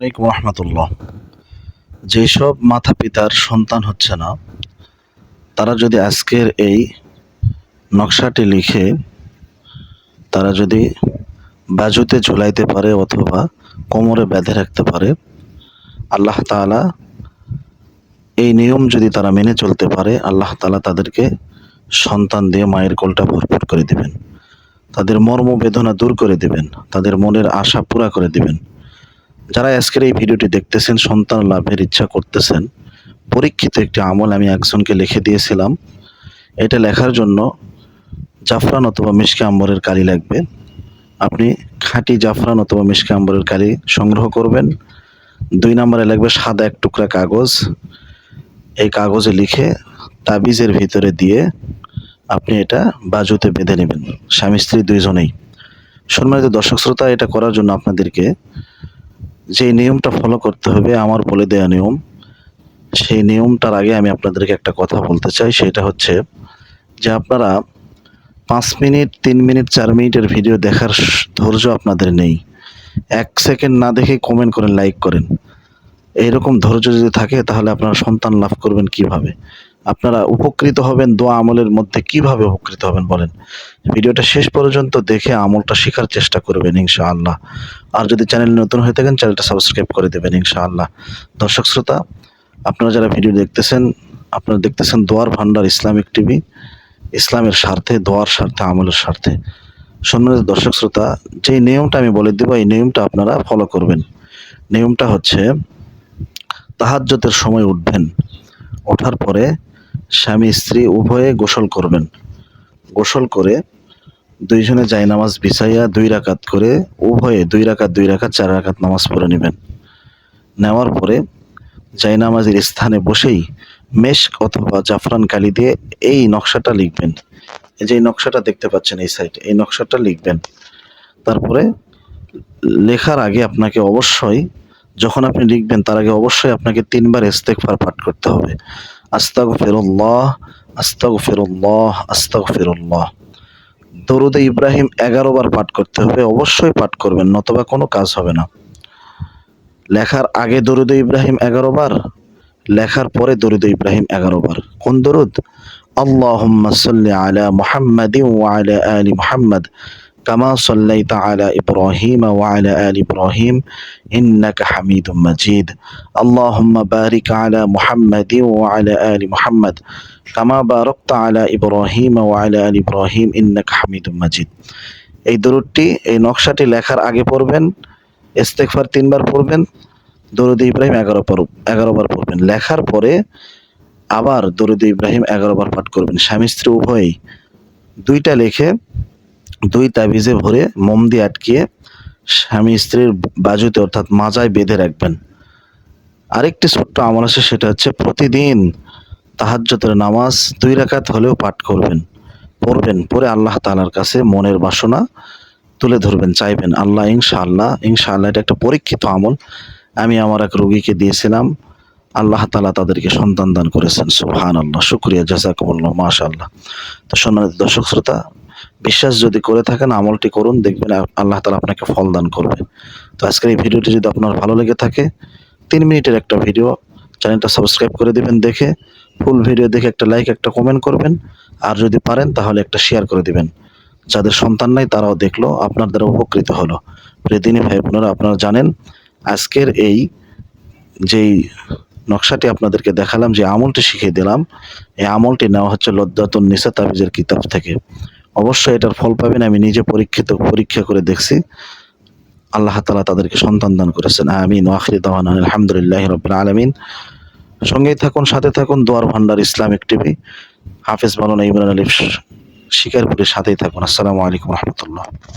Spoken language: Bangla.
আলাইকুম রহমতুল্লাহ। যেসব মাতা পিতার সন্তান হচ্ছে না, তারা যদি আজকের এই নকশাটি লিখে, তারা যদি বাজুতে ঝুলাইতে পারে অথবা কোমরে বেঁধে রাখতে পারে, আল্লাহ তাআলা এই নিয়ম যদি তারা মেনে চলতে পারে, আল্লাহ তালা তাদেরকে সন্তান দিয়ে মায়ের কোলটা ভরপুর করে দিবেন। তাদের মর্ম বেদনা দূর করে দিবেন, তাদের মনের আশা পুরা করে দিবেন। যারা আজকের এই ভিডিওটি দেখতেছেন, সন্তান লাভের ইচ্ছা করতেছেন, পরীক্ষিত একটি আমল আমি একজনকে লিখে দিয়েছিলাম। এটা লেখার জন্য জাফরান অথবা মিশকে আম্বরের কালি লাগবে। আপনি খাঁটি জাফরান অথবা মিশকে আম্বরের কালি সংগ্রহ করবেন। দুই নম্বরে লাগবে সাদা এক টুকরা কাগজ। এই কাগজে লিখে তাবিজের ভিতরে দিয়ে আপনি এটা বাজুতে বেঁধে নেবেন। স্বামী স্ত্রী দুইজনেই। সম্মানিত দর্শক শ্রোতা, এটা করার জন্য আপনাদেরকে যে নিয়মটা ফলো করতে হবে, আমার বলে দেওয়া নিয়ম, সেই নিয়মটার আগে আমি আপনাদেরকে একটা কথা বলতে চাই, সেটা হচ্ছে যে আপনারা পাঁচ মিনিট, তিন মিনিট, চার মিনিটের ভিডিও দেখার ধৈর্য আপনাদের নেই। এক সেকেন্ড না দেখে কমেন্ট করেন লাইক করেন। এইরকম ধৈর্য যদি থাকে, তাহলে আপনারা সন্তান লাভ করবেন কীভাবে? আপনারা উপকৃত হবেন দোয়া আমলের মধ্যে কীভাবে উপকৃত হবেন বলেন? ভিডিওটা শেষ পর্যন্ত দেখে আমলটা শেখার চেষ্টা করবেন ইনশাআল্লাহ। আর যদি চ্যানেল নতুন হয়ে থাকেন, চ্যানেলটা সাবস্ক্রাইব করে দেবেন ইনশাআল্লাহ। দর্শক শ্রোতা, আপনারা যারা ভিডিও দেখতেছেন, আপনারা দেখতেছেন দোয়ার ভান্ডার ইসলামিক টিভি, ইসলামের স্বার্থে, দোয়ার স্বার্থে, আমলের স্বার্থে। সম্মানিত দর্শক শ্রোতা যে নিয়মটা আমি বলে দেবো, এই নিয়মটা আপনারা ফলো করবেন। নিয়মটা হচ্ছে তাহাজ্জতের সময় উঠবেন। ওঠার পরে স্বামী স্ত্রী উভয়ে গোসল করবেন। গোসল করে দুইজনে যাই নামাজ বিছাইয়া দুই রাকাত করে উভয়ে দুই রাকাত দুই রাকাত, চার রাকাত নামাজ পড়ে নেবেন। নেওয়ার পরে যাই নামাজের স্থানে বসেই মেশক অথবা জাফরান কালি দিয়ে এই নকশাটা লিখবেন। এই যে নকশাটা দেখতে পাচ্ছেন এই সাইডে, এই নকশাটা লিখবেন। তারপরে লেখার আগে আপনাকে অবশ্যই, যখন আপনি লিখবেন, তার আগে অবশ্যই আপনাকে তিনবার ইস্তেগফার পাঠ করতে হবে। আস্তাগফিরুল্লাহ আস্তাগফিরুল্লাহ আস্তাগফিরুল্লাহ। দরুদে ইব্রাহিম এগারো বার পাঠ করতে হবে, অবশ্যই পাঠ করবেন, নতবা কোনো কাজ হবে না। লেখার আগে দরুদে ইব্রাহিম এগারো বার, লেখার পরে দরুদে ইব্রাহিম এগারো বার। কোন দরুদ? সাল্লি আলা মোহাম্মদ আলা আলি মুহাম্মাদ। কামা সাল্লাইতা আলা ইব্রাহিম ওয়া আলা ইব্রাহিম, ইন্নাকা হামিদুম মাজিদ। আল্লাহুম্মা বারিক আলা মুহাম্মাদিন ওয়া আলা মুহাম্মাদ। কামা বারাকতা আলা ইব্রাহিম ওয়া আলা ইব্রাহিম, ইন্নাকা হামিদুম মাজিদ। এই দরুদটি, এই নকশাটি লেখার আগে পড়বেন, ইস্তেগফার তিনবার পড়বেন, দরুদ ইব্রাহিম এগারো পর, এগারো বার পড়বেন। লেখার পরে আবার দরুদ ইব্রাহিম এগারো বার পাঠ করবেন। স্বামী স্ত্রী উভয়ই দুইটা লেখে দুই তাবিজে ভরে মোম দিয়ে আটকিয়ে স্বামী স্ত্রীর বাজুতে অর্থাৎ মাজায় বেঁধে রাখবেন। আরেকটি ছোট্ট আমল আছে, সেটা হচ্ছে প্রতিদিন তাহাজ্জতের নামাজ দুই রাকাত হলেও পাঠ করবেন, পড়বেন পরে আল্লাহ তাআলার কাছে মনের বাসনা তুলে ধরবেন, চাইবেন, আল্লাহ ইনশাআল্লাহ ইনশাআল্লাহ এটা একটা পরীক্ষিত আমল। আমি আমার এক রোগীকে দিয়েছিলাম, আল্লাহ তাআলা তাদেরকে সন্তান দান করেছেন সুবহান আল্লাহ শুক্রিয়া জাজাকুমুল্লাহ মাশাআল্লাহ। তো সম্মানিত দর্শক, শ্রোতা বিশ্বাস যদি করে থাকেন, আমলটি করুন, দেখবেন আল্লাহ তালা আপনাকে ফল দান করবে। তো আজকের এই ভিডিওটি যদি আপনার ভালো লেগে থাকে, তিন মিনিটের একটা ভিডিও, চ্যানেলটা সাবস্ক্রাইব করে দিবেন দেখে, ফুল ভিডিও দেখে একটা লাইক, একটা কমেন্ট করবেন, আর যদি পারেন তাহলে একটা শেয়ার করে দিবেন। যাদের সন্তান নাই, তারাও দেখল, আপনার দ্বারা উপকৃত হলো। প্রিয়দিনী ভাই বোনেরা, আপনারা জানেন, আজকের এই যেই নকশাটি আপনাদেরকে দেখালাম, যে আমলটি শিখিয়ে দিলাম, এই আমলটি নেওয়া হচ্ছে লদ্দাতুন নিসা তাবিজের কিতাব থেকে। অবশ্যই এটার ফল পাবেন। আমি নিজে পরীক্ষিত, পরীক্ষা করে দেখছি। আল্লাহ তালা তাদেরকে সন্তান দান করেছেন। আমিন। ওয়াখরি দাওয়ান আলহামদুলিল্লাহ রব আলমিন। সঙ্গেই থাকুন, সাথে থাকুন। Doyar Bhandar Islamic TV. হাফিজ মালানা ইমরান আলিফ শিকারপুরের সাথেই থাকুন। আসসালামু আলাইকুম রহমতুল্লাহ।